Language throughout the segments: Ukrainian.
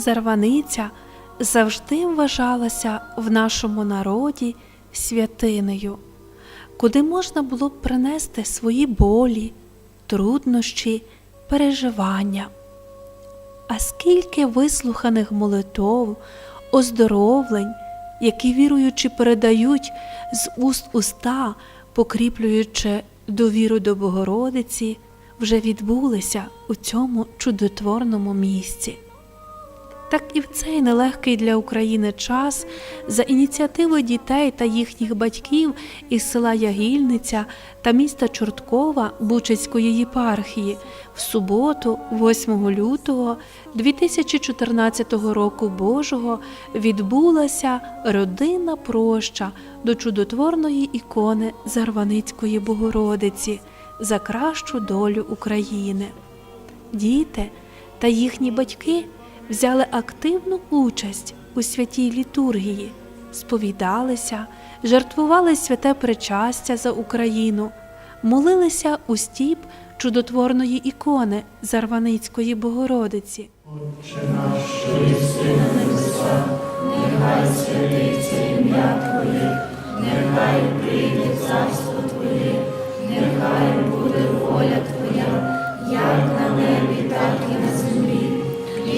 Зарваниця завжди вважалася в нашому народі святинею, куди можна було б принести свої болі, труднощі, переживання. А скільки вислуханих молитов, оздоровлень, які віруючі передають з уст уста, покріплюючи довіру до Богородиці, вже відбулися у цьому чудотворному місці. Так і в цей нелегкий для України час за ініціативи дітей та їхніх батьків із села Ягільниця та міста Чорткова Бучицької єпархії в суботу, 8 лютого 2014 року Божого відбулася родинна проща до чудотворної ікони Зарваницької Богородиці за кращу долю України. Діти та їхні батьки взяли активну участь у святій літургії, сповідалися, жертвували святе причастя за Україну, молилися у стіп чудотворної ікони Зарваницької Богородиці. Отче наш, що єси на небесах, нехай святиться ім'я Твоє, нехай прийде царство Твоє, нехай буде воля Твоя, як на небі, так і.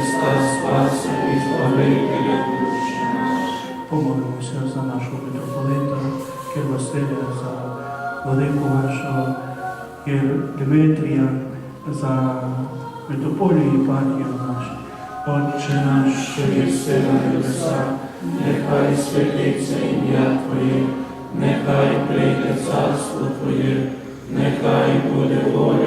Христа Спаса і Збавителя душі. Помолимося за нашого митрополита Василя, за велику нашого Дмитрія, за митрополію Єпархію нашу. Отче наш, що єси на небесах, нехай святиться ім'я Твоє, нехай прийде царство Твоє, нехай буде воля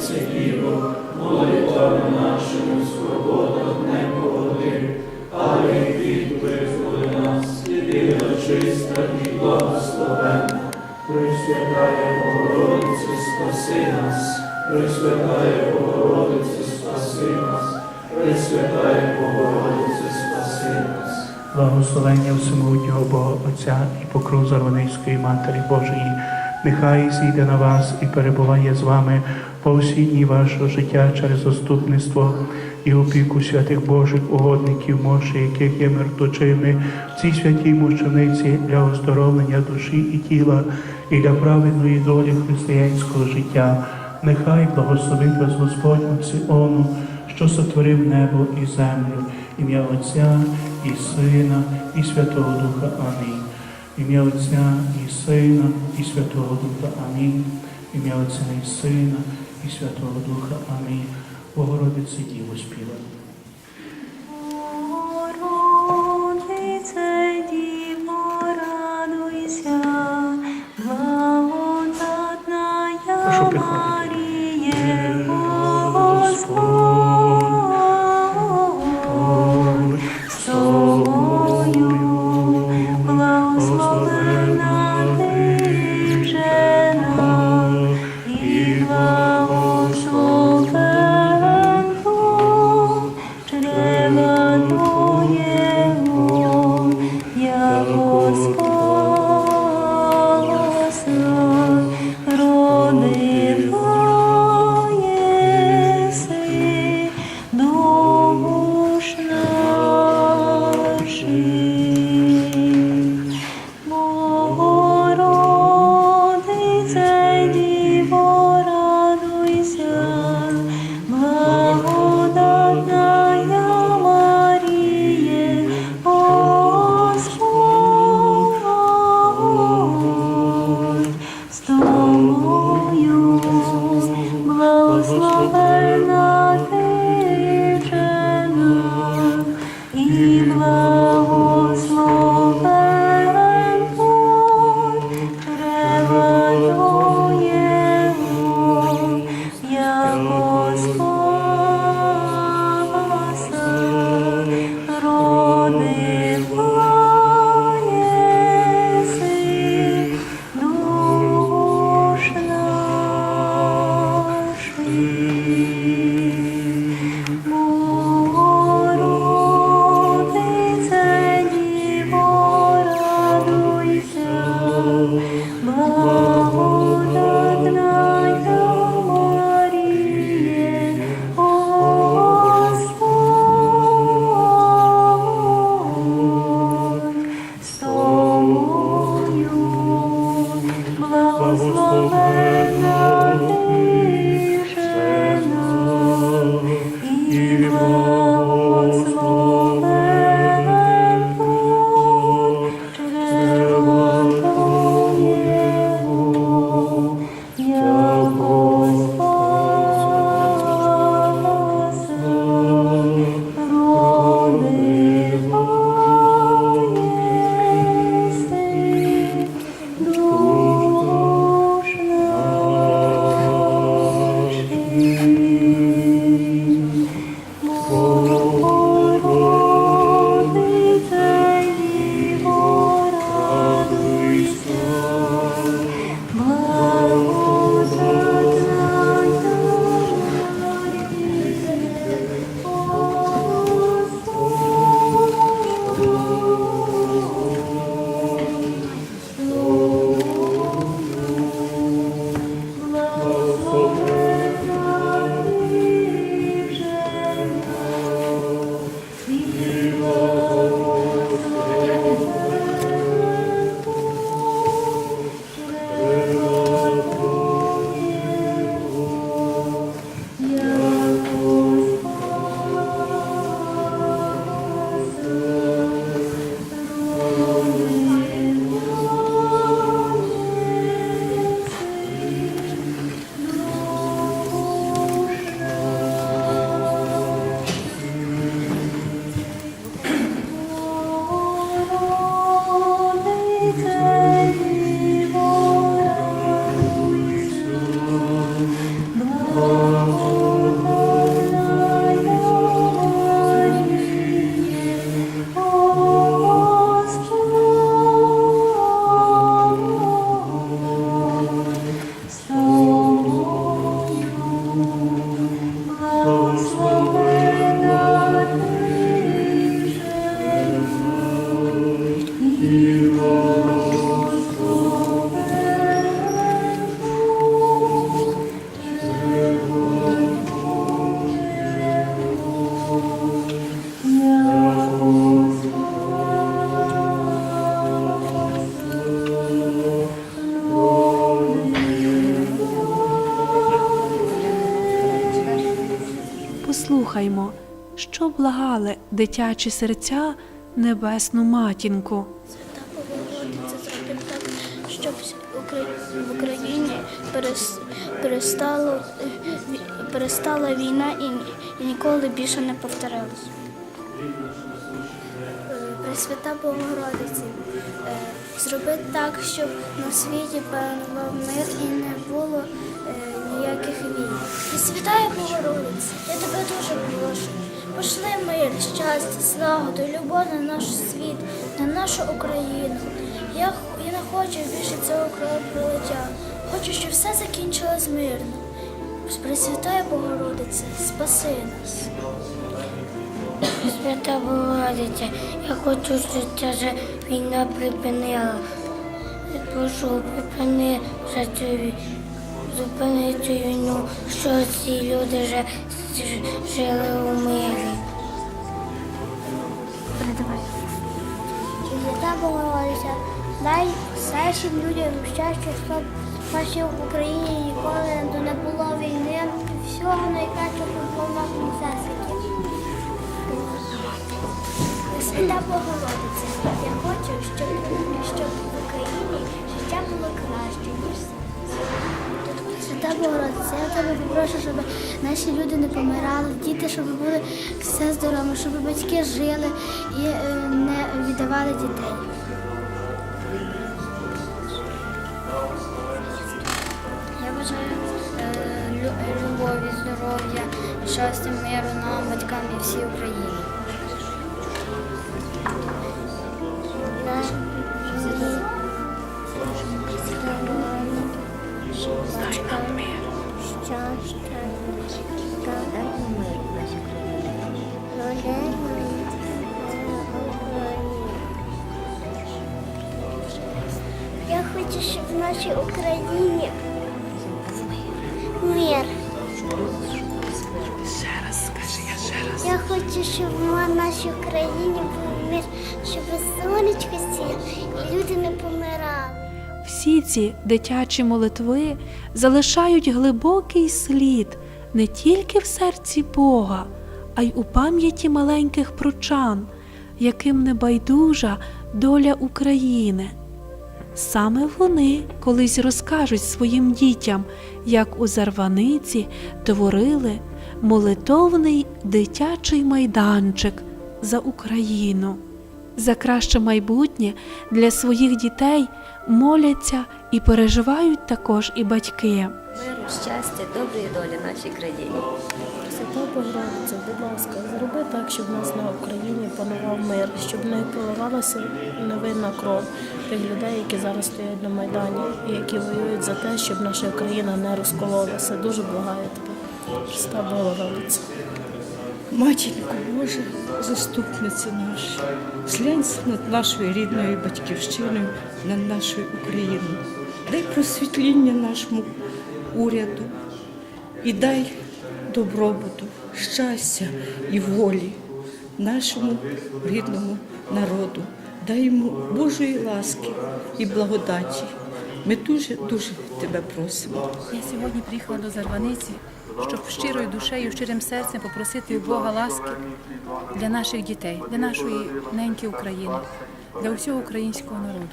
Богородице Діво, молитвами нашими свобода не погоди, але й від визволи нас, єдина чиста і благословенна. Пресвятая Богородице, спаси нас, Пресвятая Богородице, спаси нас, Пресвятая Богородице, спаси нас. Благословення всемогутнього Бога Отця і покров Зарваницької Матері Божої, нехай зійде на вас і перебуває з вами по всі дні вашого життя через заступництво і опіку святих Божих угодників Моші, яких є мертвочими в цій святій мучениці для оздоровлення душі і тіла і для праведної долі християнського життя. Нехай благословить вас Господь Сіону, що сотворив небо і землю, ім'я Отця і Сина, і Святого Духа. Амінь. Ім'я Отця і Сина, і Святого Духа. Амінь. Ім'я Отця і Сина, і Святого Духа. Амінь. Богородице Діво співаємо. Jesus. Послухаймо, що благали дитячі серця небесну матінку. Свята Богородиця, зроби так, щоб в Україні перестало, перестала війна і, ніколи більше не повторилась. Пресвята Богородиці, е, зроби так, щоб на світі панував мир і не було е, ніяких війн. Пресвятая Богородиці, я тебе дуже прошу. Пошли мир, щастя, злагоду, любов на наш світ, на нашу Україну. Я, я не хочу більше цього кровопролиття. Хочу, щоб все закінчилось мирно. Пресвятая Богородице, спаси нас. Свята Богородиця, я хочу, щоб ця війна припинила. Прошу, припини вже цю вій- зупини цю війну, що ці люди вже ж- жили у мирі. Свята Богородиця, дай всім людям щастя, щоб в нашій Україні ніколи не було війни, всього найкращого в нашому всесвіті. Свята Богородиця, я хочу, щоб попрошу, щоб наші люди не помирали, діти, щоб були все здорові, щоб батьки жили і е, не віддавали дітей. Я бажаю е, любові, здоров'я, щастя, миру нам, батькам і всій Україні. В нашій Україні мир. Я хочу, щоб в нашій Україні був мир, щоб сонечко сіло і люди не помирали. Всі ці дитячі молитви залишають глибокий слід не тільки в серці Бога, а й у пам'яті маленьких прочан, яким не байдужа доля України. Саме вони колись розкажуть своїм дітям, як у Зарваниці творили молитовний дитячий майданчик за Україну. За краще майбутнє для своїх дітей моляться і переживають також і батьки. Миру, щастя, доброї долі нашій країні. Свята будь ласка, зроби так, щоб в нас на Україні панував мир, щоб не проливалася невинна кров тих людей, які зараз стоять на Майдані і які воюють за те, щоб наша Україна не розкололася. Дуже благаю тебе. Христа Богородиця. Матінко Божа, заступниця наша, зглянься над нашою рідною батьківщиною, над нашою Україною. Дай просвітління нашому уряду і дай добробуту, щастя і волі нашому рідному народу. Дай йому Божої ласки і благодаті. Ми дуже дуже тебе просимо. Я сьогодні приїхала до Зарваниці, щоб щирою душею, щирим серцем попросити у Бога ласки для наших дітей, для нашої неньки України, для усього українського народу.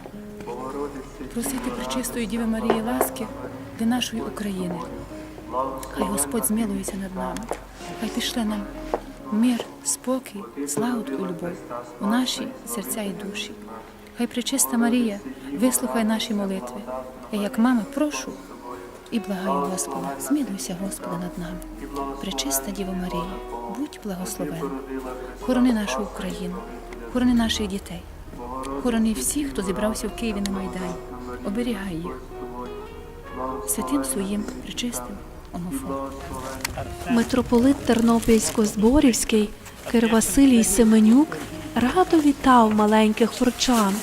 Просити причистої Діви Марії ласки для нашої України. Хай Господь змилується над нами, хай пішле нам мир, спокій, злагоду і любов у наші серця і душі. Хай причиста Марія вислухає наші молитви. Я, як мама, прошу і благаю Господа, змилуйся, Господи, над нами. Пречиста Діво Марія, будь благословена. Хорони нашу Україну, хорони наших дітей, хорони всіх, хто зібрався в Києві на Майдані. Оберігай їх святим своїм причистим. Митрополит Тернопільсько-Зборівський Кир Василій Семенюк радо вітав маленьких фурчан,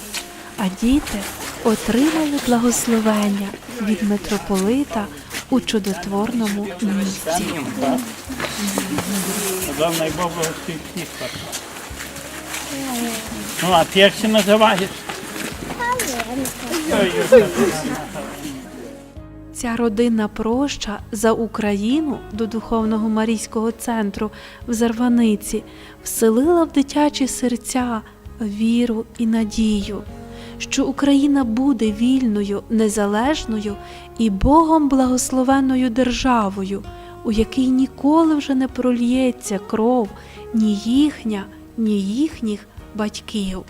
а діти отримали благословення від митрополита у чудотворному місці. Головне, Бог благословить всіх. Ну, а ти як се називаєш? Ця родинна проща за Україну до Духовного Марійського центру в Зарваниці вселила в дитячі серця віру і надію, що Україна буде вільною, незалежною і Богом благословенною державою, у якій ніколи вже не прольється кров ні їхня, ні їхніх батьків.